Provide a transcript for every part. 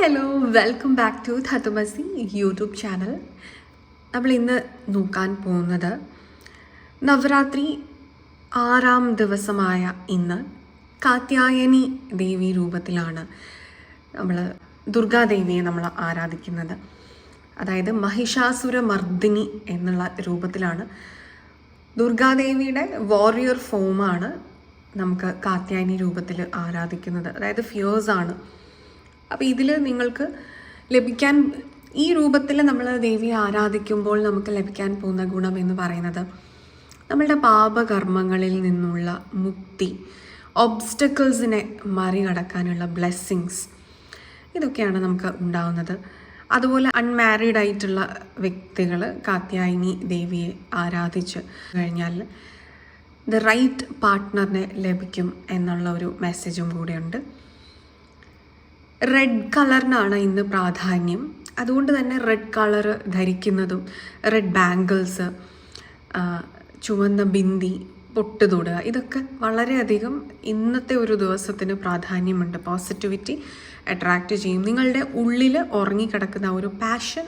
Hello welcome back to ധതുമസി YouTube channel. നമ്മൾ ഇന്ന് നോക്കാൻ പോകുന്നത് നവരാത്രി ആറാം ദിവസമായ ഇന്ന് കാത്യായനി ദേവി രൂപത്തിലാണ് നമ്മൾ ദുർഗാദേവിയെ നമ്മൾ ആരാധിക്കുന്നത്. അതായത് മഹിഷാസുര മർദ്ദിനി എന്നുള്ള രൂപത്തിലാണ്. ദുർഗാദേവിയുടെ വാരിയർ ഫോമാണ് നമുക്ക് കാത്യായനി രൂപത്തിൽ ആരാധിക്കുന്നത്. അതായത് ഫിയേഴ്സ് ആണ്. അപ്പോൾ ഇതിൽ നിങ്ങൾക്ക് ലഭിക്കാൻ ഈ രൂപത്തിൽ നമ്മൾ ദേവിയെ ആരാധിക്കുമ്പോൾ നമുക്ക് ലഭിക്കാൻ പോകുന്ന ഗുണം എന്ന് പറയുന്നത് നമ്മളുടെ പാപകർമ്മങ്ങളിൽ നിന്നുള്ള മുക്തി ഒബ്സ്റ്റക്കിൾസിനെ മറികടക്കാനുള്ള ബ്ലെസ്സിങ്സ് ഇതൊക്കെയാണ് നമുക്ക് ഉണ്ടാവുന്നത്. അതുപോലെ അൺമാരീഡ് ആയിട്ടുള്ള വ്യക്തികൾ കാത്യായനി ദേവിയെ ആരാധിച്ച് കഴിഞ്ഞാൽ ദ റൈറ്റ് പാർട്ട്ണറിനെ ലഭിക്കും എന്നുള്ള ഒരു മെസ്സേജും കൂടെയുണ്ട്. റെഡ് കളറിനാണ് ഇന്ന് പ്രാധാന്യം. അതുകൊണ്ട് തന്നെ റെഡ് കളർ ധരിക്കുന്നതും റെഡ് ബാംഗിൾസ് ചുവന്ന ബിന്ദി പൊട്ടുതൊടുക ഇതൊക്കെ വളരെയധികം ഇന്നത്തെ ഒരു ദിവസത്തിന് പ്രാധാന്യമുണ്ട്. പോസിറ്റിവിറ്റി അട്രാക്റ്റ് ചെയ്യും. നിങ്ങളുടെ ഉള്ളിൽ ഉറങ്ങിക്കിടക്കുന്ന ആ ഒരു പാഷൻ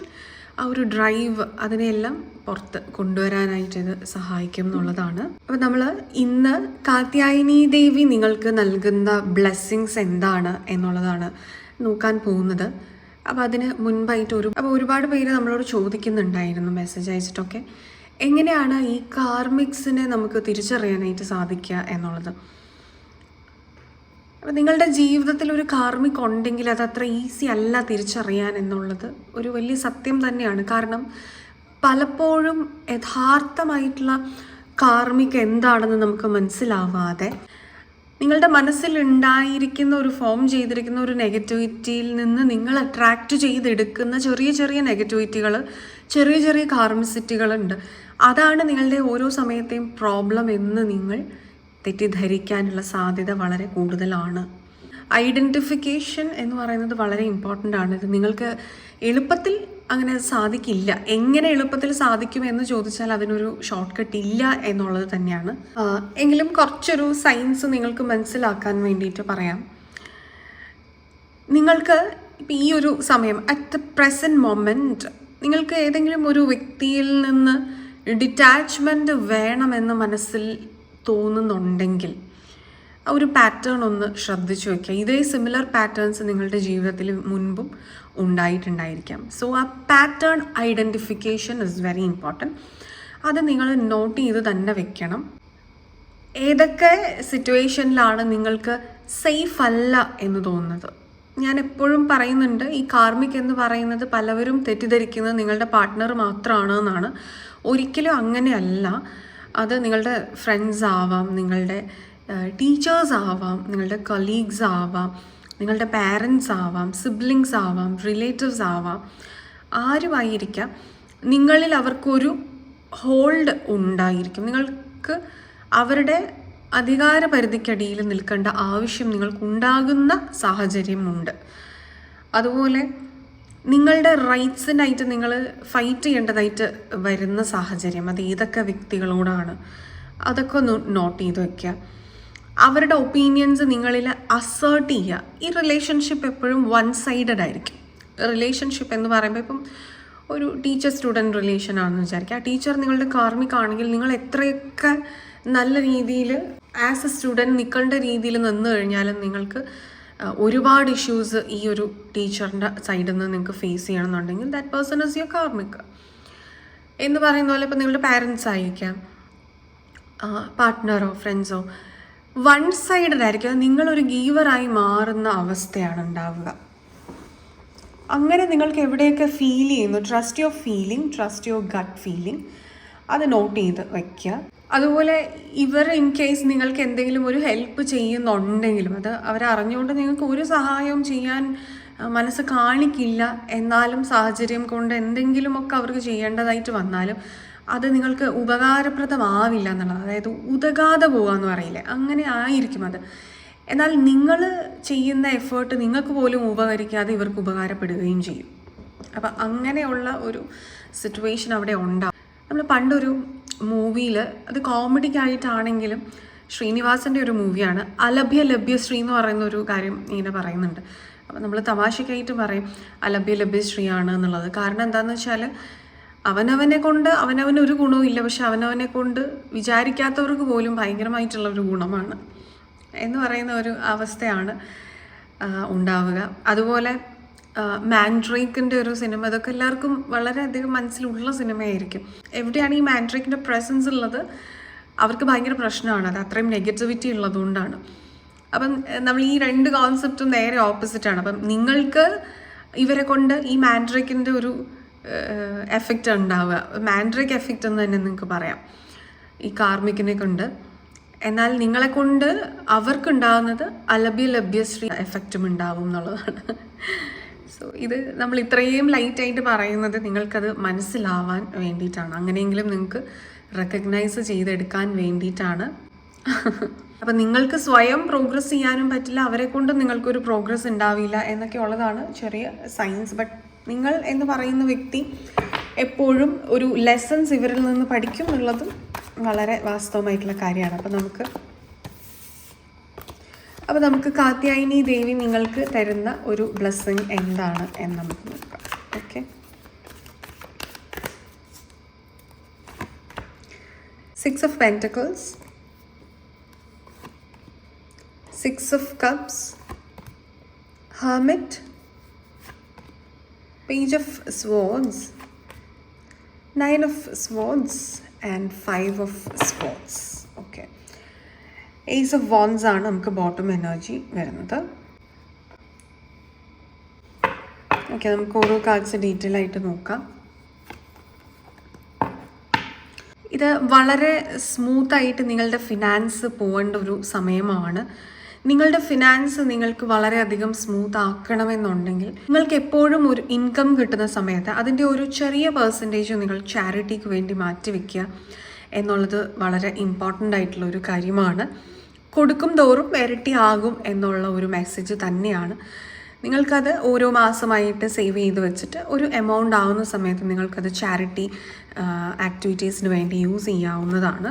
ആ ഒരു ഡ്രൈവ് അതിനെയെല്ലാം പുറത്ത് കൊണ്ടുവരാനായിട്ട് ഇത് സഹായിക്കും എന്നുള്ളതാണ്. അപ്പോൾ നമ്മൾ ഇന്ന് കാത്യായനി ദേവി നിങ്ങൾക്ക് നൽകുന്ന ബ്ലെസ്സിങ്സ് എന്താണ് എന്നുള്ളതാണ് നോക്കാൻ പോകുന്നത്. അപ്പോൾ അതിന് മുൻപായിട്ട് ഒരു അപ്പോൾ ഒരുപാട് പേര് നമ്മളോട് ചോദിക്കുന്നുണ്ടായിരുന്നു മെസ്സേജ് അയച്ചിട്ടൊക്കെ. എങ്ങനെയാണ് ഈ കാർമിക്സിനെ നമുക്ക് തിരിച്ചറിയാനായിട്ട് സാധിക്കുക എന്നുള്ളത്? അപ്പോൾ നിങ്ങളുടെ ജീവിതത്തിൽ ഒരു കാർമിക് ഉണ്ടെങ്കിൽ അത് അത്ര ഈസി അല്ല തിരിച്ചറിയാൻ എന്നുള്ളത് ഒരു വലിയ സത്യം തന്നെയാണ്. കാരണം പലപ്പോഴും യഥാർത്ഥമായിട്ടുള്ള കാർമിക് എന്താണെന്ന് നമുക്ക് മനസ്സിലാവാതെ നിങ്ങളുടെ മനസ്സിലുണ്ടായിരിക്കുന്ന ഒരു ഫോം ചെയ്തിരിക്കുന്ന ഒരു നെഗറ്റിവിറ്റിയിൽ നിന്ന് നിങ്ങൾ അട്രാക്റ്റ് ചെയ്തെടുക്കുന്ന ചെറിയ ചെറിയ നെഗറ്റിവിറ്റികൾ ചെറിയ ചെറിയ കാർമിസിറ്റികളുണ്ട് അതാണ് നിങ്ങളുടെ ഓരോ സമയത്തെയും പ്രോബ്ലം എന്ന് നിങ്ങൾ തെറ്റിദ്ധരിക്കാനുള്ള സാധ്യത വളരെ കൂടുതലാണ്. ഐഡന്റിഫിക്കേഷൻ എന്ന് പറയുന്നത് വളരെ ഇമ്പോർട്ടന്റ് ആണ്. ഇത് നിങ്ങൾക്ക് എളുപ്പത്തിൽ അങ്ങനെ സാധിക്കില്ല. എങ്ങനെ എളുപ്പത്തിൽ സാധിക്കും എന്ന് ചോദിച്ചാൽ അതിനൊരു ഷോർട്ട് കട്ട് ഇല്ല എന്നുള്ളത് തന്നെയാണ്. എങ്കിലും കുറച്ചൊരു സയൻസ് നിങ്ങൾക്ക് മനസ്സിലാക്കാൻ വേണ്ടിയിട്ട് പറയാം. നിങ്ങൾക്ക് ഇപ്പം ഈ ഒരു സമയം അറ്റ് ദ പ്രസന്റ് മൊമെന്റ് നിങ്ങൾക്ക് ഏതെങ്കിലും ഒരു വ്യക്തിയിൽ നിന്ന് ഡിറ്റാച്ച്മെന്റ് വേണമെന്ന് മനസ്സിൽ തോന്നുന്നുണ്ടെങ്കിൽ ഒരു പാറ്റേൺ ഒന്ന് ശ്രദ്ധിച്ചു വയ്ക്കുക ഇതേ സിമിലർ പാറ്റേൺസ് നിങ്ങളുടെ ജീവിതത്തിൽ മുൻപും ഉണ്ടായിട്ടുണ്ടായിരിക്കാം. സോ ആ pattern identification is very important അത് നിങ്ങൾ നോട്ട് ചെയ്ത് തന്നെ വെക്കണം. ഏതൊക്കെ സിറ്റുവേഷനിലാണ് നിങ്ങൾക്ക് സേഫ് അല്ല എന്ന് തോന്നുന്നത്? ഞാൻ എപ്പോഴും പറയുന്നുണ്ട് ഈ കാർമിക് എന്ന് പറയുന്നത് പലവരും തെറ്റിദ്ധരിക്കുന്നത് നിങ്ങളുടെ പാർട്ട്ണർ മാത്രമാണ് എന്നാണ്. ഒരിക്കലും അങ്ങനെയല്ല അത് നിങ്ങളുടെ ഫ്രണ്ട്സ് ആവാം നിങ്ങളുടെ ടീച്ചേഴ്സ് ആവാം നിങ്ങളുടെ കൊലീഗ്സ് ആവാം. നിങ്ങളുടെ പാരൻസ് ആവാം സിബ്ലിങ്സ് ആവാം റിലേറ്റീവ്സ് ആവാം ആരുമായിരിക്കാം നിങ്ങളിൽ അവർക്കൊരു ഹോൾഡ് ഉണ്ടായിരിക്കും. നിങ്ങൾക്ക് അവരുടെ അധികാര പരിധിക്കടിയിൽ നിൽക്കേണ്ട ആവശ്യം നിങ്ങൾക്കുണ്ടാകുന്ന സാഹചര്യമുണ്ട്. അതുപോലെ നിങ്ങളുടെ റൈറ്റ്സിനായിട്ട് നിങ്ങൾ ഫൈറ്റ് ചെയ്യേണ്ടതായിട്ട് വരുന്ന സാഹചര്യം അത് ഏതൊക്കെ വ്യക്തികളോടാണ് അതൊക്കെ ഒന്ന് നോട്ട് ചെയ്ത് വെക്കുക. അവരുടെ ഒപ്പീനിയൻസ് നിങ്ങളിൽ അസേർട്ട് ചെയ്യുക. ഈ റിലേഷൻഷിപ്പ് എപ്പോഴും വൺ സൈഡഡ് ആയിരിക്കും. റിലേഷൻഷിപ്പ് എന്ന് പറയുമ്പോൾ ഇപ്പം ഒരു ടീച്ചർ സ്റ്റുഡന്റ് റിലേഷൻ ആണെന്ന് വിചാരിക്കുക. ആ ടീച്ചർ നിങ്ങളുടെ കാർമിക് ആണെങ്കിൽ നിങ്ങൾ എത്രയൊക്കെ നല്ല രീതിയിൽ ആസ് എ സ്റ്റുഡന്റ് നിൽക്കേണ്ട രീതിയിൽ നിന്ന് കഴിഞ്ഞാലും നിങ്ങൾക്ക് ഒരുപാട് ഇഷ്യൂസ് ഈ ഒരു ടീച്ചറിന്റെ സൈഡിൽ നിന്ന് നിങ്ങൾക്ക് ഫേസ് ചെയ്യണമെന്നുണ്ടെങ്കിൽ that person is your karmic എന്ന് പറയുന്ന പോലെ ഇപ്പം നിങ്ങളുടെ പാരൻസ് ആയിരിക്കാം. പാർട്ട്ണറോ ഫ്രണ്ട്സോ വൺ സൈഡഡ് ആയിരിക്കും നിങ്ങളൊരു ഗീവറായി മാറുന്ന അവസ്ഥയാണ് ഉണ്ടാവുക. അങ്ങനെ നിങ്ങൾക്ക് എവിടെയൊക്കെ ഫീൽ ചെയ്യുന്നു? Trust your feeling trust your gut feeling അത് നോട്ട് ചെയ്ത് വയ്ക്കുക അതുപോലെ ഇവർ ഇൻ കേസ് നിങ്ങൾക്ക് എന്തെങ്കിലും ഒരു ഹെൽപ്പ് ചെയ്യുന്നുണ്ടെങ്കിലും അത് അവരറിഞ്ഞുകൊണ്ട് നിങ്ങൾക്ക് ഒരു സഹായവും ചെയ്യാൻ മനസ്സ് കാണിക്കില്ല. എന്നാലും സാഹചര്യം കൊണ്ട് എന്തെങ്കിലുമൊക്കെ അവർക്ക് ചെയ്യേണ്ടതായിട്ട് വന്നാലും അത് നിങ്ങൾക്ക് ഉപകാരപ്രദമാവില്ല എന്നുള്ളത്. അതായത് ഉതകാതെ പോകാന്ന് പറയില്ലേ. അങ്ങനെ ആയിരിക്കും അത്. എന്നാൽ നിങ്ങൾ ചെയ്യുന്ന എഫേർട്ട് നിങ്ങൾക്ക് പോലും ഉപകരിക്കാതെ ഇവർക്ക് ഉപകാരപ്പെടുകയും ചെയ്യും. അപ്പം അങ്ങനെയുള്ള ഒരു സിറ്റുവേഷൻ അവിടെ ഉണ്ടാവും. നമ്മൾ പണ്ടൊരു മൂവിയിൽ അത് കോമഡിക്കായിട്ടാണെങ്കിലും ശ്രീനിവാസന്റെ ഒരു മൂവിയാണ്. അലഭ്യ ലഭ്യശ്രീ എന്ന് പറയുന്ന ഒരു കാര്യം ഇങ്ങനെ പറയുന്നുണ്ട്. അപ്പം നമ്മൾ തമാശക്കായിട്ട് പറയും അലഭ്യ ലഭ്യശ്രീയാണ് എന്നുള്ളത്. കാരണം എന്താണെന്ന് വെച്ചാൽ അവനവനെ കൊണ്ട് അവനവന് ഒരു ഗുണവും ഇല്ല. പക്ഷെ അവനവനെ കൊണ്ട് വിചാരിക്കാത്തവർക്ക് പോലും ഭയങ്കരമായിട്ടുള്ള ഒരു ഗുണമാണ് എന്ന് പറയുന്ന ഒരു അവസ്ഥയാണ് ഉണ്ടാവുക. അതുപോലെ മാൻഡ്രേക്കിന്റെ ഒരു സിനിമ ഇതൊക്കെ എല്ലാവർക്കും വളരെയധികം മനസ്സിലുള്ള സിനിമയായിരിക്കും. എവിടെയാണ് ഈ മാൻഡ്രേക്കിന്റെ പ്രസൻസ് ഉള്ളത്? അവർക്ക് ഭയങ്കര പ്രശ്നമാണ്. അത് അത്രയും നെഗറ്റിവിറ്റി ഉള്ളതുകൊണ്ടാണ്. അപ്പം നമ്മൾ ഈ രണ്ട് കോൺസെപ്റ്റും നേരെ ഓപ്പോസിറ്റാണ് അപ്പം നിങ്ങൾക്ക് ഇവരെ കൊണ്ട് ഈ മാൻഡ്രേക്കിന്റെ ഒരു എഫക്റ്റ് ഉണ്ടാവുക. മാൻഡ്രിക് എഫക്റ്റ് എന്ന് തന്നെ നിങ്ങൾക്ക് പറയാം. ഈ കാർമിക്കിനെ കൊണ്ട്. എന്നാൽ നിങ്ങളെ കൊണ്ട് അവർക്കുണ്ടാകുന്നത് അലഭ്യ ലഭ്യശ്രീ എഫക്റ്റും ഉണ്ടാവും എന്നുള്ളതാണ്. സോ ഇത് നമ്മൾ ഇത്രയും ലൈറ്റായിട്ട് പറയുന്നത് നിങ്ങൾക്കത് മനസ്സിലാവാൻ വേണ്ടിയിട്ടാണ്. അങ്ങനെയെങ്കിലും നിങ്ങൾക്ക് റെക്കഗ്നൈസ് ചെയ്തെടുക്കാൻ വേണ്ടിയിട്ടാണ്. അപ്പം നിങ്ങൾക്ക് സ്വയം പ്രോഗ്രസ് ചെയ്യാനും പറ്റില്ല. അവരെ കൊണ്ട് നിങ്ങൾക്കൊരു പ്രോഗ്രസ് ഉണ്ടാവില്ല എന്നൊക്കെ ഉള്ളതാണ് ചെറിയ സയൻസ് ബട്ട് നിങ്ങൾ എന്ന് പറയുന്ന വ്യക്തി എപ്പോഴും ഒരു ലെസൺസ് ഇവരിൽ നിന്ന് പഠിക്കും എന്നുള്ളതും വളരെ വാസ്തവമായിട്ടുള്ള കാര്യമാണ്. അപ്പം നമുക്ക് അപ്പോൾ നമുക്ക് കാത്യായനി ദേവി നിങ്ങൾക്ക് തരുന്ന ഒരു ബ്ലെസ്സിങ് എന്താണ് എന്ന് നമുക്ക് നോക്കാം. Okay six of pentacles six of cups hermit page of swords nine of swords and five of sports okay ace of wands ആണ് നമുക്ക് ബോട്ടം എനർജി വരുന്നത്. ഓക്കെ നമുക്ക് ഓരോ കാർഡ്സ് ഡീറ്റെയിൽ ആയിട്ട് നോക്കാം. ഇത് വളരെ സ്മൂത്തായിട്ട് നിങ്ങളുടെ ഫിനാൻസ് പോകേണ്ട ഒരു സമയമാണ്. നിങ്ങളുടെ ഫിനാൻസ് നിങ്ങൾക്ക് വളരെയധികം സ്മൂത്ത് ആക്കണമെന്നുണ്ടെങ്കിൽ നിങ്ങൾക്ക് എപ്പോഴും ഒരു ഇൻകം കിട്ടുന്ന സമയത്ത് അതിന്റെ ഒരു ചെറിയ പെർസെന്റേജ് നിങ്ങൾ ചാരിറ്റിക്ക് വേണ്ടി മാറ്റിവെക്കുക എന്നുള്ളത് വളരെ ഇമ്പോർട്ടന്റ് ആയിട്ടുള്ള ഒരു കാര്യമാണ്. കൊടുക്കും തോറും ഇരട്ടി ആകും എന്നുള്ള ഒരു മെസ്സേജ് തന്നെയാണ്. നിങ്ങൾക്കത് ഓരോ മാസമായിട്ട് സേവ് ചെയ്ത് വെച്ചിട്ട് ഒരു എമൗണ്ട് ആവുന്ന സമയത്ത് നിങ്ങൾക്കത് ചാരിറ്റി ആക്ടിവിറ്റീസിന് വേണ്ടി യൂസ് ചെയ്യാവുന്നതാണ്.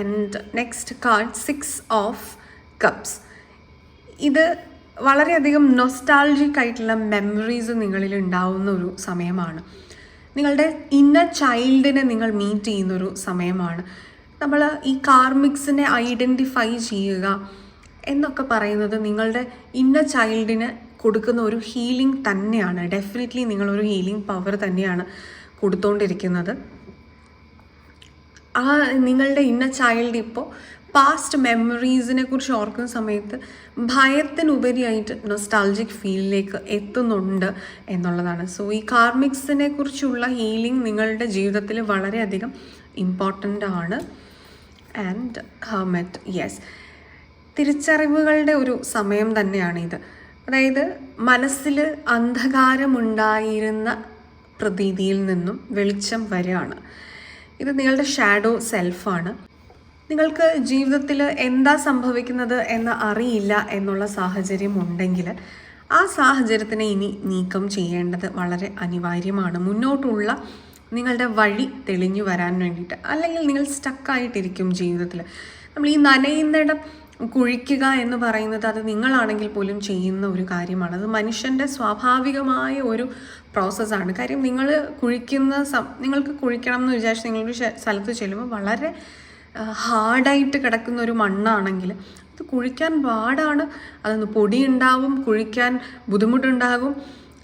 And next card six of cups ഇത് വളരെയധികം നൊസ്റ്റാൾജിക് ആയിട്ടുള്ള മെമ്മറീസ് നിങ്ങളിൽ ഉണ്ടാവുന്ന ഒരു സമയമാണ്. നിങ്ങളുടെ ഇന്ന ചൈൽഡിനെ നിങ്ങൾ മീറ്റ് ചെയ്യുന്നൊരു സമയമാണ്. നമ്മൾ ഈ കാർമിക്സിനെ ഐഡന്റിഫൈ ചെയ്യുക എന്നൊക്കെ പറയുന്നത് നിങ്ങളുടെ ഇന്ന ചൈൽഡിന് കൊടുക്കുന്ന ഒരു ഹീലിംഗ് തന്നെയാണ്. ഡെഫിനറ്റ്ലി നിങ്ങളൊരു ഹീലിംഗ് പവർ തന്നെയാണ് കൊടുത്തുകൊണ്ടിരിക്കുന്നത് ആ നിങ്ങളുടെ ഇന്ന ചൈൽഡ് ഇപ്പോൾ പാസ്റ്റ് മെമ്മറീസിനെ കുറിച്ച് ഓർക്കുന്ന സമയത്ത് ഭയത്തിനുപരിയായിട്ട് നൊസ്റ്റാൾജിക് ഫീലിലേക്ക് എത്തുന്നുണ്ട് എന്നുള്ളതാണ്. സോ ഈ കാർമിക്സിനെ കുറിച്ചുള്ള ഹീലിംഗ് നിങ്ങളുടെ ജീവിതത്തിൽ വളരെയധികം ഇമ്പോർട്ടന്റ് ആണ്. ആൻഡ് ഹെർമെറ്റ് യെസ് തിരിച്ചറിവുകളുടെ ഒരു സമയം തന്നെയാണ് ഇത്. അതായത് മനസ്സിൽ അന്ധകാരമുണ്ടായിരുന്ന പ്രതീതിയിൽ നിന്നും വെളിച്ചം വരികയാണ് ഇത് നിങ്ങളുടെ ഷാഡോ സെൽഫാണ് നിങ്ങൾക്ക് ജീവിതത്തിൽ എന്താ സംഭവിക്കുന്നത് എന്ന് അറിയില്ല എന്നുള്ള സാഹചര്യം ഉണ്ടെങ്കിൽ ആ സാഹചര്യത്തിനെ ഇനി നീക്കം ചെയ്യേണ്ടത് വളരെ അനിവാര്യമാണ്. മുന്നോട്ടുള്ള നിങ്ങളുടെ വഴി തെളിഞ്ഞു വരാൻ വേണ്ടിയിട്ട്. അല്ലെങ്കിൽ നിങ്ങൾ സ്റ്റക്കായിട്ടിരിക്കും ജീവിതത്തിൽ നമ്മൾ ഈ നനയുന്നിടം കുഴിക്കുക എന്ന് പറയുന്നത് അത് നിങ്ങളാണെങ്കിൽ പോലും ചെയ്യുന്ന ഒരു കാര്യമാണ്. അത് മനുഷ്യന്റെ സ്വാഭാവികമായ ഒരു പ്രോസസ്സാണ്. കാര്യം നിങ്ങൾ കുഴിക്കുന്ന നിങ്ങൾക്ക് കുഴിക്കണം എന്ന് വിചാരിച്ച് നിങ്ങളൊരു സ്ഥലത്ത് ചെല്ലുമ്പോൾ വളരെ ഹാർഡായിട്ട് കിടക്കുന്ന ഒരു മണ്ണാണെങ്കിൽ അത് കുഴിക്കാൻ പാടാണ്. അതൊന്ന് പൊടി ഉണ്ടാവും കുഴിക്കാൻ ബുദ്ധിമുട്ടുണ്ടാകും.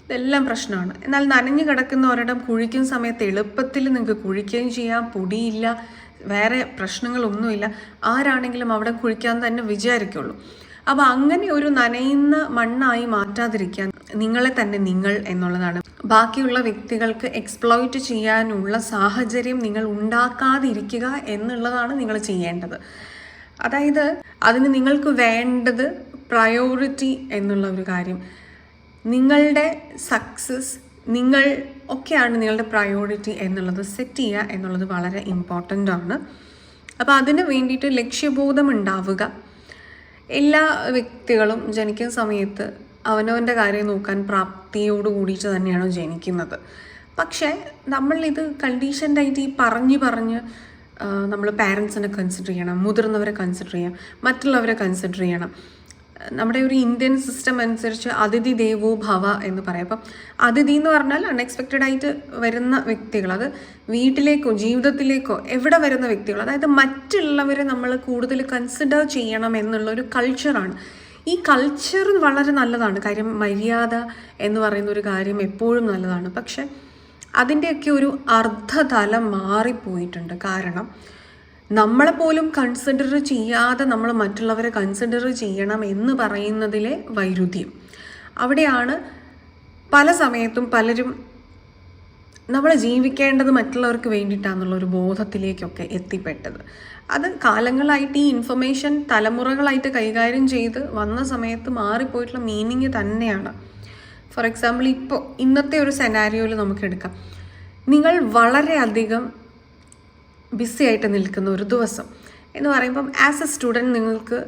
ഇതെല്ലാം പ്രശ്നമാണ്. എന്നാൽ നനഞ്ഞു കിടക്കുന്ന ഒരിടം കുഴിക്കുന്ന സമയത്ത് എളുപ്പത്തിൽ നിങ്ങൾക്ക് കുഴിക്കുകയും ചെയ്യാം. പൊടിയില്ല വേറെ പ്രശ്നങ്ങളൊന്നുമില്ല. ആരാണെങ്കിലും അവിടെ കുഴിക്കാൻ തന്നെ വിചാരിക്കുള്ളൂ. അപ്പോൾ അങ്ങനെ ഒരു നനയുന്ന മണ്ണായി മാറ്റാതിരിക്കാൻ നിങ്ങളെ തന്നെ നിങ്ങൾ എന്നുള്ളതാണ്. ബാക്കിയുള്ള വ്യക്തികൾക്ക് എക്സ്പ്ലോയിറ്റ് ചെയ്യാനുള്ള സാഹചര്യം നിങ്ങൾ ഉണ്ടാക്കാതിരിക്കുക എന്നുള്ളതാണ് നിങ്ങൾ ചെയ്യേണ്ടത്. അതായത് അതിന് നിങ്ങൾക്ക് വേണ്ടത് പ്രയോറിറ്റി എന്നുള്ള ഒരു കാര്യം. നിങ്ങളുടെ സക്സസ് നിങ്ങൾ ഒക്കെയാണ് നിങ്ങളുടെ പ്രയോറിറ്റി എന്നുള്ളത് സെറ്റ് ചെയ്യുക എന്നുള്ളത് വളരെ ഇമ്പോർട്ടന്റ് ആണ്. അപ്പോൾ അതിന് വേണ്ടിയിട്ട് ലക്ഷ്യബോധം ഉണ്ടാവുക. എല്ലാ വ്യക്തികളും ജനിക്കുന്ന സമയത്ത് അവനവന്റെ കാര്യം നോക്കാൻ പ്രാപ്തിയോട് കൂടിയിട്ട് തന്നെയാണ് ജനിക്കുന്നത്. പക്ഷേ നമ്മളിത് കണ്ടീഷൻഡായിട്ട് ഈ പറഞ്ഞ് പറഞ്ഞ് നമ്മൾ പാരൻസിനെ കൺസിഡർ ചെയ്യണം മുതിർന്നവരെ കൺസിഡർ ചെയ്യണം മറ്റുള്ളവരെ കൺസിഡർ ചെയ്യണം. നമ്മുടെ ഒരു ഇന്ത്യൻ സിസ്റ്റം അനുസരിച്ച് അതിഥി ദേവോ ഭവ എന്ന് പറയാം. അപ്പം അതിഥി എന്ന് പറഞ്ഞാൽ അൺഎക്സ്പെക്റ്റഡ് ആയിട്ട് വരുന്ന വ്യക്തികൾ അത് വീട്ടിലേക്കോ ജീവിതത്തിലേക്കോ എവിടെ വരുന്ന വ്യക്തികൾ അതായത് മറ്റുള്ളവരെ നമ്മൾ കൂടുതൽ കൺസിഡർ ചെയ്യണം എന്നുള്ള ഒരു കൾച്ചറാണ് ഈ കൾച്ചർ വളരെ നല്ലതാണ്. കാര്യം മര്യാദ എന്ന് പറയുന്ന ഒരു കാര്യം എപ്പോഴും നല്ലതാണ്. പക്ഷെ അതിന്റെയൊക്കെ ഒരു അർദ്ധതലം മാറിപ്പോയിട്ടുണ്ട്. കാരണം നമ്മളെ പോലും കൺസിഡർ ചെയ്യാതെ നമ്മൾ മറ്റുള്ളവരെ കൺസിഡർ ചെയ്യണം എന്ന് പറയുന്നതിലെ വൈരുദ്ധ്യം. അവിടെയാണ് പല സമയത്തും പലരും നമ്മൾ ജീവിക്കേണ്ടത് മറ്റുള്ളവർക്ക് വേണ്ടിയിട്ടാണെന്നുള്ള ഒരു ബോധത്തിലേക്കൊക്കെ എത്തിപ്പെട്ടത്. അത് കാലങ്ങളായിട്ട് ഈ ഇൻഫർമേഷൻ തലമുറകളായിട്ട് കൈകാര്യം ചെയ്ത് വന്ന സമയത്ത് മാറിപ്പോയിട്ടുള്ള മീനിങ് തന്നെയാണ്. ഫോർ എക്സാമ്പിൾ ഇപ്പോൾ ഇന്നത്തെ ഒരു സെനാരിയോയിൽ നമുക്ക് എടുക്കാം. നിങ്ങൾ വളരെയധികം ബിസി ആയിട്ട് നിൽക്കുന്ന ഒരു ദിവസം. എന്ന് പറയുമ്പം ആസ് എ സ്റ്റുഡന്റ് നിങ്ങൾക്ക്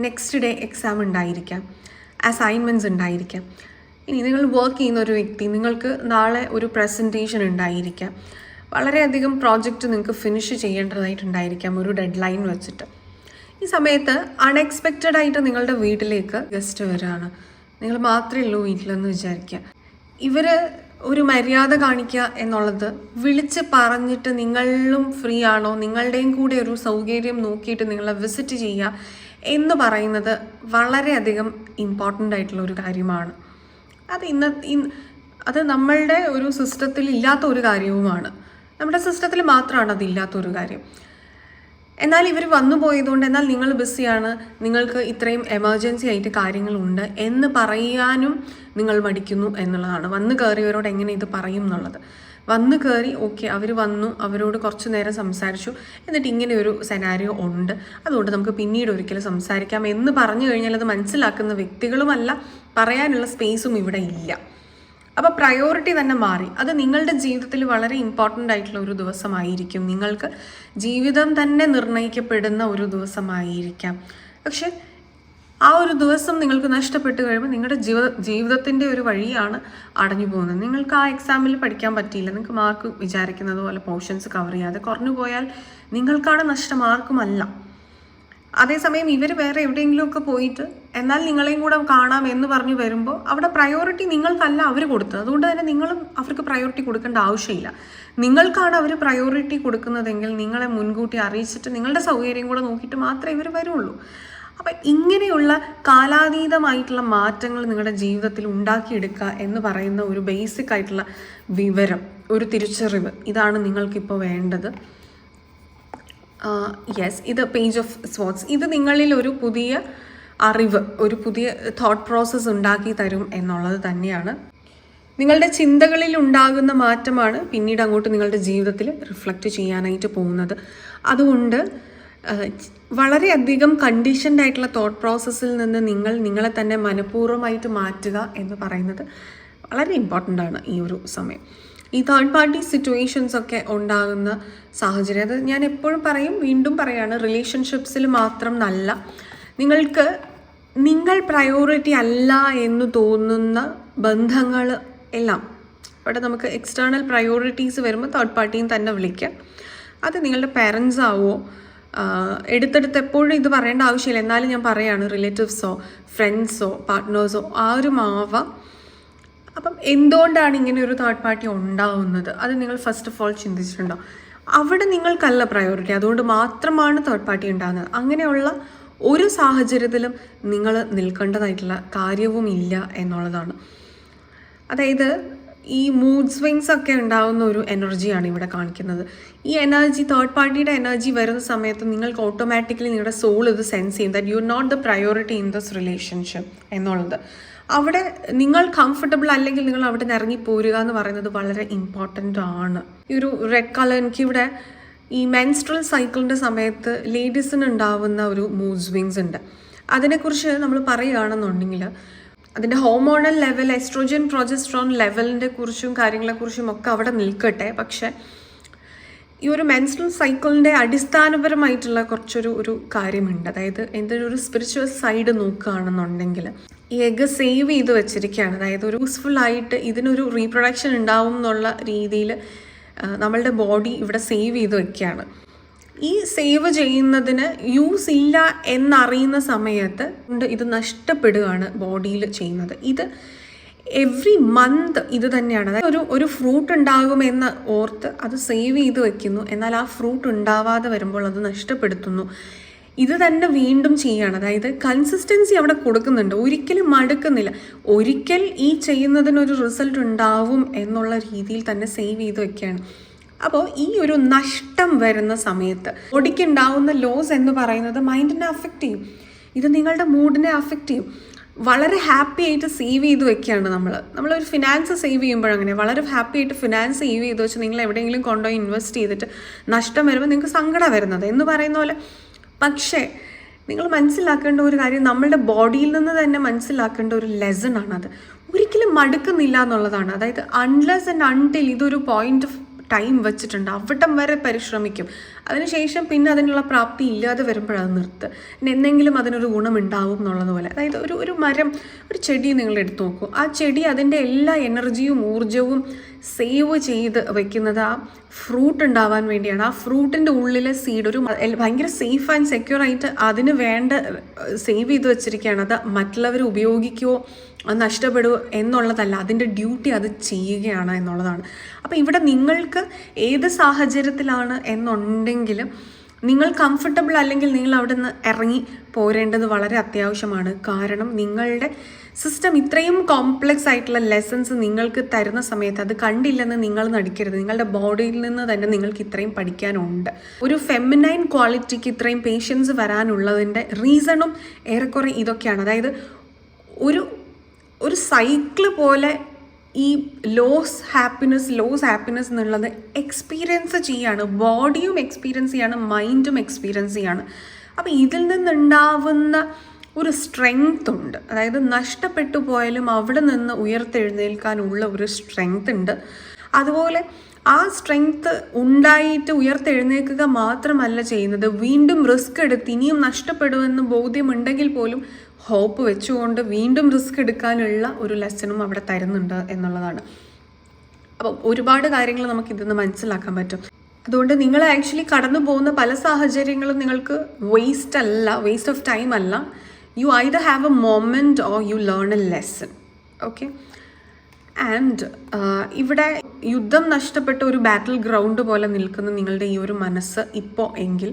നെക്സ്റ്റ് ഡേ എക്സാം ഉണ്ടായിരിക്കാം. അസൈൻമെന്റ്സ് ഉണ്ടായിരിക്കാം. ഇനി നിങ്ങൾ വർക്ക് ചെയ്യുന്ന ഒരു വ്യക്തി നിങ്ങൾക്ക് നാളെ ഒരു പ്രസന്റേഷൻ ഉണ്ടായിരിക്കാം. വളരെയധികം പ്രോജക്റ്റ് നിങ്ങൾക്ക് ഫിനിഷ് ചെയ്യേണ്ടതായിട്ടുണ്ടായിരിക്കാം ഒരു ഡെഡ് ലൈൻ വെച്ചിട്ട്. ഈ സമയത്ത് അൺഎക്സ്പെക്റ്റഡ് ആയിട്ട് നിങ്ങളുടെ വീട്ടിലേക്ക് ഗസ്റ്റ് വരികയാണ് നിങ്ങൾ മാത്രമേ ഉള്ളൂ വീട്ടിലെന്ന് വിചാരിക്കുക. ഇവർ ഒരു മര്യാദ കാണിക്കുക എന്നുള്ളത് വിളിച്ച് പറഞ്ഞിട്ട് നിങ്ങളും ഫ്രീ ആണോ നിങ്ങളുടെയും കൂടെ ഒരു സൗകര്യം നോക്കിയിട്ട് നിങ്ങളെ വിസിറ്റ് ചെയ്യുക എന്ന് പറയുന്നത് വളരെയധികം ഇമ്പോർട്ടന്റ് ആയിട്ടുള്ള ഒരു കാര്യമാണ്. അത് ഇന്ന അത് നമ്മളുടെ ഒരു സിസ്റ്റത്തിൽ ഇല്ലാത്ത ഒരു കാര്യവുമാണ്. നമ്മുടെ സിസ്റ്റത്തിൽ മാത്രമാണ് അതില്ലാത്ത ഒരു കാര്യം. എന്നാൽ ഇവർ വന്നു പോയതുകൊണ്ട് എന്നാൽ നിങ്ങൾ ബിസിയാണ് നിങ്ങൾക്ക് ഇത്രയും എമർജൻസി ആയിട്ട് കാര്യങ്ങളുണ്ട് എന്ന് പറയാനും നിങ്ങൾ മടിക്കുന്നു എന്നുള്ളതാണ്. വന്നു കയറിയവരോട് എങ്ങനെ ഇത് പറയും എന്നുള്ളത്. വന്നു കയറി ഓക്കെ അവർ വന്നു അവരോട് കുറച്ച് നേരം സംസാരിച്ചു. എന്നിട്ട് ഇങ്ങനെ ഒരു സെനാരിയോ ഉണ്ട്. അതുകൊണ്ട് നമുക്ക് പിന്നീട് ഒരിക്കലും സംസാരിക്കാം എന്ന് പറഞ്ഞു കഴിഞ്ഞാൽ അത് മനസ്സിലാക്കുന്ന വ്യക്തികളുമല്ല പറയാനുള്ള സ്പേസും ഇവിടെ ഇല്ല. അപ്പോൾ പ്രയോറിറ്റി തന്നെ മാറി. അത് നിങ്ങളുടെ ജീവിതത്തിൽ വളരെ ഇമ്പോർട്ടന്റ് ആയിട്ടുള്ള ഒരു ദിവസമായിരിക്കും. നിങ്ങൾക്ക് ജീവിതം തന്നെ നിർണയിക്കപ്പെടുന്ന ഒരു ദിവസമായിരിക്കാം. പക്ഷെ ആ ഒരു ദിവസം നിങ്ങൾക്ക് നഷ്ടപ്പെട്ട് കഴിയുമ്പോൾ നിങ്ങളുടെ ജീവിത ജീവിതത്തിന്റെ ഒരു വഴിയാണ് അടഞ്ഞു പോകുന്നത്. നിങ്ങൾക്ക് ആ എക്സാമിൽ പഠിക്കാൻ പറ്റിയില്ല. നിങ്ങൾക്ക് മാർക്ക് വിചാരിക്കുന്നത് പോലെ പോർഷൻസ് കവർ ചെയ്യാതെ കുറഞ്ഞു പോയാൽ നിങ്ങൾക്കാണ് നഷ്ടം ആർക്കുമല്ല. അതേസമയം ഇവർ വേറെ എവിടെയെങ്കിലുമൊക്കെ പോയിട്ട് എന്നാൽ നിങ്ങളെയും കൂടെ കാണാം എന്ന് പറഞ്ഞു വരുമ്പോൾ അവിടെ പ്രയോറിറ്റി നിങ്ങൾക്കല്ല അവർ കൊടുത്തത്. അതുകൊണ്ട് തന്നെ നിങ്ങളും അവർക്ക് പ്രയോറിറ്റി കൊടുക്കേണ്ട ആവശ്യമില്ല. നിങ്ങൾക്കാണ് അവർ പ്രയോറിറ്റി കൊടുക്കുന്നതെങ്കിൽ നിങ്ങളെ മുൻകൂട്ടി അറിയിച്ചിട്ട് നിങ്ങളുടെ സൗകര്യം കൂടെ നോക്കിയിട്ട് മാത്രമേ ഇവർ വരുള്ളൂ. അപ്പം ഇങ്ങനെയുള്ള കാലാതീതമായിട്ടുള്ള മാറ്റങ്ങൾ നിങ്ങളുടെ ജീവിതത്തിൽ ഉണ്ടാക്കിയെടുക്കുക എന്ന് പറയുന്ന ഒരു ബേസിക് ആയിട്ടുള്ള വിവരം ഒരു തിരിച്ചറിവ് ഇതാണ് നിങ്ങൾക്കിപ്പോൾ വേണ്ടത്. യെസ് ഇത് പേജ് ഓഫ് സ്പോർട്സ് ഇത് നിങ്ങളിൽ ഒരു പുതിയ അറിവ് ഒരു പുതിയ തോട്ട് പ്രോസസ്സ് ഉണ്ടാക്കി തരും എന്നുള്ളത് തന്നെയാണ്. നിങ്ങളുടെ ചിന്തകളിൽ ഉണ്ടാകുന്ന മാറ്റമാണ് പിന്നീട് അങ്ങോട്ട് നിങ്ങളുടെ ജീവിതത്തിൽ റിഫ്ലക്റ്റ് ചെയ്യാനായിട്ട് പോകുന്നത്. അതുകൊണ്ട് വളരെ വളരെയധികം കണ്ടീഷൻഡ് ആയിട്ടുള്ള തോട്ട് പ്രോസസ്സിൽ നിന്ന് നിങ്ങൾ നിങ്ങളെ തന്നെ മനഃപൂർവമായിട്ട് മാറ്റുക എന്ന് പറയുന്നത് വളരെ ഇമ്പോർട്ടന്റ് ആണ് ഈ ഒരു സമയം. ഈ തേർഡ് പാർട്ടി സിറ്റുവേഷൻസ് ഒക്കെ ഉണ്ടാകുന്ന സാഹചര്യം. അത് ഞാൻ എപ്പോഴും പറയും വീണ്ടും പറയാണ് റിലേഷൻഷിപ്സിൽ മാത്രം നല്ല. നിങ്ങൾക്ക് നിങ്ങൾ പ്രയോറിറ്റി അല്ല എന്ന് തോന്നുന്ന ബന്ധങ്ങൾ എല്ലാം. ഇവിടെ നമുക്ക് എക്സ്റ്റേണൽ പ്രയോറിറ്റീസ് വരുമ്പോൾ തേർഡ് പാർട്ടിയും തന്നെ വിളിക്കാം. അത് നിങ്ങളുടെ പാരൻസ് ആവുമോ എടുത്തെടുത്ത് എപ്പോഴും ഇത് പറയേണ്ട ആവശ്യമില്ല. എന്നാലും ഞാൻ പറയാണ് റിലേറ്റീവ്സോ ഫ്രണ്ട്സോ പാർട്ട്നേഴ്സോ ആരും ആവാം അപ്പം എന്തുകൊണ്ടാണ് ഇങ്ങനെ ഒരു തേർഡ് പാർട്ടി ഉണ്ടാവുന്നത്? അത് നിങ്ങൾ ഫസ്റ്റ് ഓഫ് ഓൾ ചിന്തിച്ചിട്ടുണ്ടോ? അവിടെ നിങ്ങൾക്കല്ല പ്രയോറിറ്റി അതുകൊണ്ട് മാത്രമാണ് തേർഡ് പാർട്ടി ഉണ്ടാകുന്നത് അങ്ങനെയുള്ള ഒരു സാഹചര്യത്തിലും നിങ്ങൾ നിൽക്കേണ്ടതായിട്ടുള്ള കാര്യവും ഇല്ല എന്നുള്ളതാണ്. അതായത് ഈ മൂഡ് സ്വിങ്സ് ഒക്കെ ഉണ്ടാകുന്ന ഒരു എനർജിയാണ് ഇവിടെ കാണിക്കുന്നത്. ഈ എനർജി തേർഡ് പാർട്ടിയുടെ എനർജി വരുന്ന സമയത്ത് നിങ്ങൾക്ക് ഓട്ടോമാറ്റിക്കലി നിങ്ങളുടെ സോൾ ഇത് സെൻസ് ചെയ്യും that you not the priority in this relationship എന്നുള്ളത്. അവിടെ നിങ്ങൾ കംഫർട്ടബിൾ അല്ലെങ്കിൽ നിങ്ങൾ അവിടെ നിന്ന് ഇറങ്ങി പോരുക എന്ന് പറയുന്നത് വളരെ ഇമ്പോർട്ടന്റ് ആണ്. ഈ ഒരു റെഡ് കളർ എനിക്കിവിടെ ഈ മെൻസ്ട്രൽ സൈക്കിളിന്റെ സമയത്ത് ലേഡീസിന് ഉണ്ടാവുന്ന ഒരു മൂഡ് സ്വിങ്സ് ഉണ്ട്. അതിനെക്കുറിച്ച് നമ്മൾ പറയുകയാണെന്നുണ്ടെങ്കിൽ അതിന്റെ ഹോർമോണൽ ലെവൽ എസ്ട്രോജൻ പ്രൊജസ്ട്രോൺ ലെവലിന്റെ കുറിച്ചും കാര്യങ്ങളെക്കുറിച്ചും ഒക്കെ അവിടെ നിൽക്കട്ടെ. പക്ഷേ ഈ ഒരു മെൻസ്ട്രൽ സൈക്കിളിന്റെ അടിസ്ഥാനപരമായിട്ടുള്ള കുറച്ചൊരു ഒരു കാര്യമുണ്ട്. അതായത് എന്റെ ഒരു സ്പിരിച്വൽ സൈഡ് നോക്കുകയാണെന്നുണ്ടെങ്കിൽ ഈ എഗ് സേവ് ചെയ്ത് വെച്ചിരിക്കുകയാണ്. അതായത് ഒരു യൂസ്ഫുൾ ആയിട്ട് ഇതിനൊരു റീപ്രൊഡക്ഷൻ ഉണ്ടാവും എന്നുള്ള രീതിയിൽ നമ്മളുടെ ബോഡി ഇവിടെ സേവ് ചെയ്ത് വെക്കുകയാണ്. ഈ സേവ് ചെയ്യുന്നതിന് യൂസ് ഇല്ല എന്നറിയുന്ന സമയത്ത് ഇത് നഷ്ടപ്പെടുകയാണ് ബോഡിയിൽ ചെയ്യുന്നത്. ഇത് എവ്രി മന്ത് ഇത് തന്നെയാണ്. അതായത് ഒരു ഒരു ഫ്രൂട്ട് ഉണ്ടാകുമെന്ന് ഓർത്ത് അത് സേവ് ചെയ്ത് വെക്കുന്നു. എന്നാൽ ആ ഫ്രൂട്ട് ഉണ്ടാവാതെ വരുമ്പോൾ അത് നഷ്ടപ്പെടുത്തുന്നു. ഇത് തന്നെ വീണ്ടും ചെയ്യുകയാണ് അതായത് കൺസിസ്റ്റൻസി അവിടെ കൊടുക്കുന്നുണ്ട്. ഒരിക്കലും മടുക്കുന്നില്ല. ഒരിക്കൽ ഈ ചെയ്യുന്നതിനൊരു റിസൾട്ട് ഉണ്ടാവും എന്നുള്ള രീതിയിൽ തന്നെ സേവ് ചെയ്ത് വെക്കുകയാണ്. അപ്പോൾ ഈ ഒരു നഷ്ടം വരുന്ന സമയത്ത് ബോഡിക്ക് ഉണ്ടാവുന്ന ലോസ് എന്ന് പറയുന്നത് മൈൻഡിനെ അഫക്റ്റ് ചെയ്യും. ഇത് നിങ്ങളുടെ മൂഡിനെ അഫക്റ്റ് ചെയ്യും. വളരെ ഹാപ്പി ആയിട്ട് സേവ് ചെയ്ത് വെക്കുകയാണ് നമ്മൾ നമ്മളൊരു ഫിനാൻസ് സേവ് ചെയ്യുമ്പോഴങ്ങനെ വളരെ ഹാപ്പി ആയിട്ട് ഫിനാൻസ് സേവ് ചെയ്ത് വെച്ച് നിങ്ങൾ എവിടെയെങ്കിലും കൊണ്ടുപോയി ഇൻവെസ്റ്റ് ചെയ്തിട്ട് നഷ്ടം വരുമ്പോൾ നിങ്ങൾക്ക് സങ്കടം വരുന്നത്. എന്ന് പറയുന്ന പോലെ പക്ഷേ നിങ്ങൾ മനസ്സിലാക്കേണ്ട ഒരു കാര്യം നമ്മളുടെ ബോഡിയിൽ നിന്ന് തന്നെ മനസ്സിലാക്കേണ്ട ഒരു ലെസൺ ആണത്. ഒരിക്കലും മടുക്കുന്നില്ല എന്നുള്ളതാണ്. അതായത് അൺലെസ് ആൻഡ് അൺടിൽ ഇതൊരു പോയിന്റ് ഓഫ് ടൈം വെച്ചിട്ടുണ്ട്. അവിടം വരെ പരിശ്രമിക്കും. അതിനുശേഷം പിന്നെ അതിനുള്ള പ്രാപ്തി ഇല്ലാതെ വരുമ്പോഴത് നിർത്ത്. എന്തെങ്കിലും അതിനൊരു ഗുണമുണ്ടാവും എന്നുള്ളത് പോലെ. അതായത് ഒരു ഒരു മരം ഒരു ചെടി നിങ്ങൾ എടുത്തു നോക്കൂ. ആ ചെടി അതിന്റെ എല്ലാ എനർജിയും ഊർജവും സേവ് ചെയ്ത് വെക്കുന്നത് ആ ഫ്രൂട്ട് ഉണ്ടാവാൻ വേണ്ടിയാണ്. ആ ഫ്രൂട്ടിന്റെ ഉള്ളിലെ സീഡ് ഒരു ഭയങ്കര സേഫ് ആൻഡ് സെക്യൂർ ആയിട്ട് അതിന് വേണ്ട സേവ് ചെയ്ത് വെച്ചിരിക്കുകയാണ്. അത് മറ്റുള്ളവർ ഉപയോഗിക്കുമോ അത് നഷ്ടപ്പെടുക എന്നുള്ളതല്ല അതിന്റെ ഡ്യൂട്ടി അത് ചെയ്യുകയാണ് എന്നുള്ളതാണ്. അപ്പോൾ ഇവിടെ നിങ്ങൾക്ക് ഏത് സാഹചര്യത്തിലാണ് എന്നുണ്ടെങ്കിലും നിങ്ങൾ കംഫർട്ടബിൾ അല്ലെങ്കിൽ നിങ്ങൾ അവിടെ നിന്ന് ഇറങ്ങി പോരേണ്ടത് വളരെ അത്യാവശ്യമാണ്. കാരണം നിങ്ങളുടെ സിസ്റ്റം ഇത്രയും കോംപ്ലക്സ് ആയിട്ടുള്ള ലെസൻസ് നിങ്ങൾക്ക് തരുന്ന സമയത്ത് അത് കണ്ടില്ലെന്ന് നിങ്ങൾ നടിക്കരുത്. നിങ്ങളുടെ ബോഡിയിൽ നിന്ന് തന്നെ നിങ്ങൾക്ക് ഇത്രയും പഠിക്കാനുണ്ട്. ഒരു ഫെമിനൈൻ ക്വാളിറ്റിക്ക് ഇത്രയും പേഷ്യൻസ് വരാനുള്ളതിന്റെ റീസണും ഏറെക്കുറെ ഇതൊക്കെയാണ്. അതായത് ഒരു ഒരു സൈക്കിൾ പോലെ ഈ ലോസ് ഹാപ്പിനെസ് ലോസ് ഹാപ്പിനെസ് എന്നുള്ളത് എക്സ്പീരിയൻസ് ചെയ്യാണ്. ബോഡിയും എക്സ്പീരിയൻസ് ചെയ്യാണ് മൈൻഡും എക്സ്പീരിയൻസ് ചെയ്യാണ്. അപ്പോൾ ഇതിൽ നിന്നുണ്ടാവുന്ന ഒരു സ്ട്രെങ്ത് ഉണ്ട്. അതായത് നഷ്ടപ്പെട്ടു പോയാലും അവിടെ നിന്ന് ഉയർത്തെഴുന്നേൽക്കാനുള്ള ഒരു സ്ട്രെങ്ത് ഉണ്ട്. അതുപോലെ ആ സ്ട്രെങ്ത് ഉണ്ടായിട്ട് ഉയർത്തെഴുന്നേൽക്കുക മാത്രമല്ല ചെയ്യുന്നത്. വീണ്ടും റിസ്ക് എടുത്ത് ഇനിയും നഷ്ടപ്പെടുമെന്ന് ബോധ്യമുണ്ടെങ്കിൽ പോലും ഹോപ്പ് വെച്ചുകൊണ്ട് വീണ്ടും റിസ്ക് എടുക്കാനുള്ള ഒരു ലെസണും അവിടെ തരുന്നുണ്ട് എന്നുള്ളതാണ്. അപ്പം ഒരുപാട് കാര്യങ്ങൾ നമുക്ക് ഇതിൽ നിന്ന് മനസ്സിലാക്കാൻ പറ്റും. അതുകൊണ്ട് നിങ്ങൾ ആക്ച്വലി കടന്നു പോകുന്ന പല സാഹചര്യങ്ങളും നിങ്ങൾക്ക് വേസ്റ്റ് അല്ല വേസ്റ്റ് ഓഫ് ടൈം അല്ല. You either have a moment or you learn a lesson okay and ഇവിടെ യുദ്ധം നഷ്ടപ്പെട്ട ഒരു ബാറ്റിൽ ഗ്രൗണ്ട് പോലെ നിൽക്കുന്ന നിങ്ങളുടെ ഈ ഒരു മനസ്സ് ഇപ്പോൾ എങ്കിൽ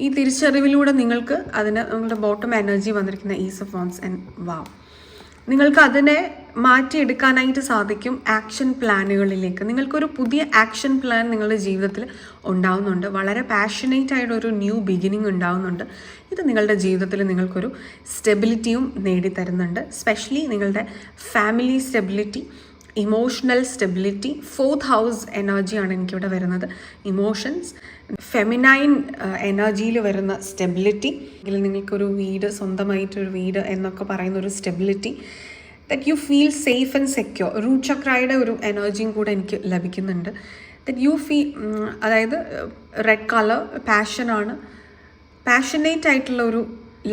ഈ തിരിച്ചറിവിലൂടെ നിങ്ങൾക്ക് അതിന് നിങ്ങളുടെ ബോട്ടം എനർജി വന്നിരിക്കുന്ന ace of wands and wow നിങ്ങൾക്ക് അതിനെ മാറ്റിയെടുക്കാനായിട്ട് സാധിക്കും ആക്ഷൻ പ്ലാനുകളിലേക്ക് നിങ്ങൾക്കൊരു പുതിയ ആക്ഷൻ പ്ലാൻ നിങ്ങളുടെ ജീവിതത്തിൽ ഉണ്ടാവുന്നുണ്ട്. വളരെ പാഷനേറ്റ് ആയിട്ട് ഒരു ന്യൂ ബിഗിനിങ് ഉണ്ടാവുന്നുണ്ട്. ഇത് നിങ്ങളുടെ ജീവിതത്തിൽ നിങ്ങൾക്കൊരു സ്റ്റെബിലിറ്റിയും നേടിത്തരുന്നുണ്ട്. സ്പെഷ്യലി നിങ്ങളുടെ family stability emotional stability fourth house എനർജിയാണ് എനിക്കിവിടെ വരുന്നത്. ഇമോഷൻസ് ഫെമിനൈൻ എനർജിയിൽ വരുന്ന സ്റ്റെബിലിറ്റി അല്ലെങ്കിൽ നിങ്ങൾക്കൊരു വീട് സ്വന്തമായിട്ടൊരു വീട് എന്നൊക്കെ പറയുന്ന ഒരു stability that you feel safe and secure root ചക്രയുടെ ഒരു എനർജിയും കൂടെ എനിക്ക് ലഭിക്കുന്നുണ്ട്. ദറ്റ് യു ഫീ അതായത് റെഡ് കളർ പാഷനാണ് പാഷനേറ്റ് ആയിട്ടുള്ള ഒരു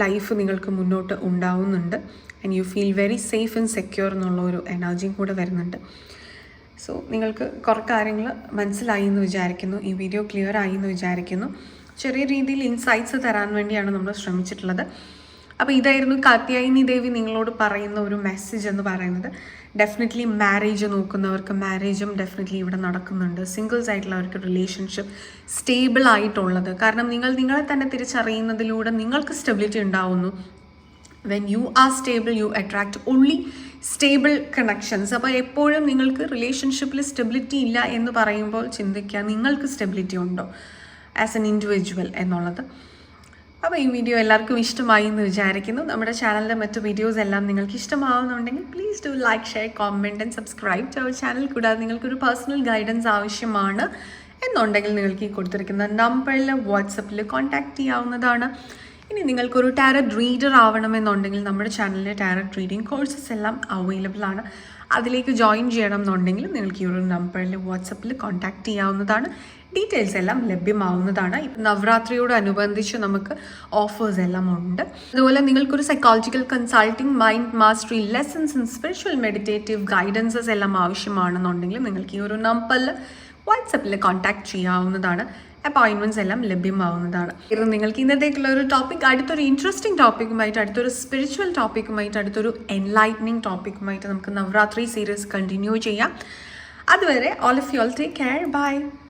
ലൈഫ് നിങ്ങൾക്ക് മുന്നോട്ട് ഉണ്ടാവുന്നുണ്ട്. And you feel very safe and secure എന്നുള്ള ഒരു എനർജിയും കൂടെ വരുന്നുണ്ട്. സോ നിങ്ങൾക്ക് കുറേ കാര്യങ്ങൾ മനസ്സിലായി എന്ന് വിചാരിക്കുന്നു ഈ വീഡിയോ ക്ലിയർ ആയി എന്ന് വിചാരിക്കുന്നു. ചെറിയ രീതിയിൽ ഇൻസൈറ്റ്സ് തരാൻ വേണ്ടിയാണ് നമ്മൾ ശ്രമിച്ചിട്ടുള്ളത്. അപ്പോൾ ഇതായിരുന്നു കാത്യായനി ദേവി നിങ്ങളോട് പറയുന്ന ഒരു മെസ്സേജ് എന്ന് പറയുന്നത്. ഡെഫിനറ്റ്ലി മാരേജ് നോക്കുന്നവർക്ക് മാരേജും ഡെഫിനറ്റ്ലി ഇവിടെ നടക്കുന്നുണ്ട്. സിംഗിൾസ് ആയിട്ടുള്ളവർക്ക് റിലേഷൻഷിപ്പ് സ്റ്റേബിൾ ആയിട്ടുള്ളത്. കാരണം നിങ്ങൾ നിങ്ങളെ തന്നെ തിരിച്ചറിയുന്നതിലൂടെ നിങ്ങൾക്ക് സ്റ്റെബിലിറ്റി ഉണ്ടാവുന്നു. When you are stable you attract only stable connections അപ്പോൾ എപ്പോഴും നിങ്ങൾക്ക് റിലേഷൻഷിപ്പിൽ സ്റ്റെബിലിറ്റി ഇല്ല എന്ന് പറയുമ്പോൾ ചിന്തിക്കുക നിങ്ങൾക്ക് സ്റ്റെബിലിറ്റി ഉണ്ടോ? ആസ് എൻ ഇൻഡിവിജ്വൽ എന്നുള്ളത്. അപ്പോൾ ഈ വീഡിയോ എല്ലാവർക്കും ഇഷ്ടമായി എന്ന് വിചാരിക്കുന്നു. നമ്മുടെ ചാനലിലെ മറ്റു വീഡിയോസ് എല്ലാം നിങ്ങൾക്ക് ഇഷ്ടമാവുന്നുണ്ടെങ്കിൽ please do like share comment and subscribe to our channel കൂടാതെ നിങ്ങൾക്കൊരു പേഴ്സണൽ ഗൈഡൻസ് ആവശ്യമാണ് എന്നുണ്ടെങ്കിൽ നിങ്ങൾക്ക് ഈ കൊടുത്തിരിക്കുന്ന നമ്പറിൽ വാട്സപ്പിൽ കോൺടാക്റ്റ് ചെയ്യാവുന്നതാണ്. ഇനി നിങ്ങൾക്കൊരു ടാരറ്റ് റീഡർ ആവണമെന്നുണ്ടെങ്കിൽ നമ്മുടെ ചാനലിലെ ടാരറ്റ് റീഡിംഗ് കോഴ്സസ് എല്ലാം അവൈലബിൾ ആണ്. അതിലേക്ക് ജോയിൻ ചെയ്യണം എന്നുണ്ടെങ്കിൽ നിങ്ങൾക്ക് ഈ ഒരു നമ്പറിൽ വാട്സപ്പിൽ കോൺടാക്റ്റ് ചെയ്യാവുന്നതാണ്. ഡീറ്റെയിൽസ് എല്ലാം ലഭ്യമാവുന്നതാണ്. നവരാത്രിയോടനുബന്ധിച്ച് നമുക്ക് ഓഫേഴ്സ് എല്ലാം ഉണ്ട്. അതുപോലെ നിങ്ങൾക്കൊരു psychological consulting mind mastery lessons in spiritual meditative guidances എല്ലാം ആവശ്യമാണെന്നുണ്ടെങ്കിൽ നിങ്ങൾക്ക് ഈ ഒരു നമ്പറിൽ വാട്സപ്പിൽ കോൺടാക്ട് ചെയ്യാവുന്നതാണ്. അപ്പോയിൻമെന്റ്സ് എല്ലാം ലഭ്യമാവുന്നതാണ്. ഇത് നിങ്ങൾക്ക് ഇന്നത്തേക്കുള്ള ഒരു ടോപ്പിക് അടുത്തൊരു ഇൻട്രസ്റ്റിംഗ് ടോപ്പിക്കുമായിട്ട് അടുത്തൊരു സ്പിരിച്വൽ ടോപ്പിക്കുമായിട്ട് അടുത്തൊരു എൻലൈറ്റനിങ് ടോപ്പിക്കുമായിട്ട് നമുക്ക് നവരാത്രി സീരീസ് കണ്ടിന്യൂ ചെയ്യാം. അതുവരെ all of you all take care bye